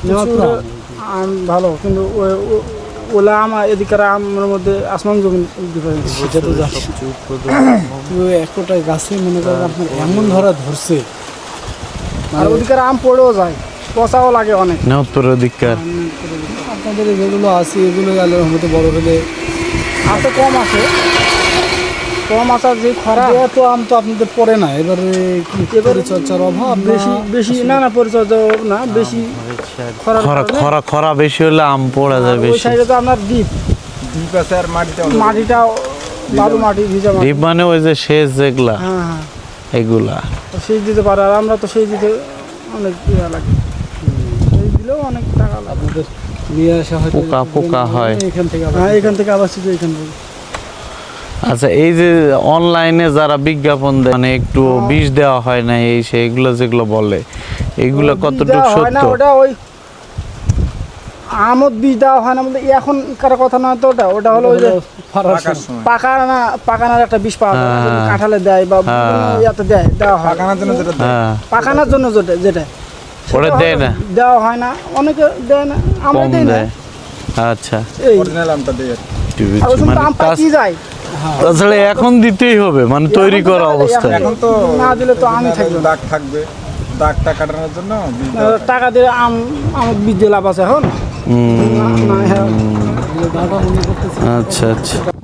প্রচুর আম ভালো কিন্তু ওলা আম আর এদিকের আমের মধ্যে আসমান জমিন ডিফারেন্স সেটা তো একটা গাছে মনে করেন আপনার এমন ধরা ধরছে। আর ওদিকের আম পড়েও যায় পচাও লাগে অনেক। না উত্তর অধিকার আপনাদের যেগুলো আছে এগুলো গেলে হয়তো বড় হলে আর তো কম আছে। কম আসার যে খরা। দেওয়া তো আম তো আপনাদের পড়ে না। এবারে কি পরিচর্যার অভাব বেশি বেশি না না পরিচর্যা না বেশি খরা খরা খরা বেশি হলে আম পড়া যায় ওই বেশি। সাইডে তো আপনার দ্বীপ দ্বীপ আছে আর মাটিটা মাটিটাও বালু মাটি ভিজা মাটি। দ্বীপ মানে ওই যে শেষ যেগুলা হ্যাঁ হ্যাঁ। এগুলা। সেই দিতে পারে আর আমরা তো সেই দিতে অনেক ইয়া লাগে। সেই দিলেও অনেক টাকা লাগে। নিয়ে আসা হয় পোকা পোকা হয়। এখান থেকে হ্যাঁ এখান থেকে আবার শুধু এখান থেকে। আচ্ছা এই যে অনলাইনে যারা বিজ্ঞাপন দেয় মানে একটু বিষ দেওয়া হয় না এই সেগুলো যেগুলো বলে এগুলো কতটুকু সত্য? ওটা ওই আমদ বীজ দেওয়া হয় না বলতে এখনকার কথা নয় তো ওটা ওটা হলো ওই যে সময়। পাকানা পাকানার একটা বিষ পাওয়া যায় হ্যাঁ। কাঁঠালে দেয় বা হ্যাঁ। ইয়াতে দেয় দেওয়া হয়। পাকানোর জন্য যেটা দেয়। হ্যাঁ। জন্য যেটা যেটা। ওটা দেয় না। দেওয়া হয় না। অনেকে দেয় না আমরা দেই না। দেয়। আচ্ছা। অরিজিনাল আমটা দেয় মানে আম পাকি যায়। তাছাড়া এখন দিতেই হবে মানে তৈরি করা অবস্থায় এখন তো না দিলে তো আমই থাকবে। দাগ থাকবে। দাগটা কাটানোর জন্য বীজ। টাকা দিয়ে আম আম বীজ দিয়ে লাভ আছে এখন। না, না, হ্যাঁ। আচ্ছা আচ্ছা।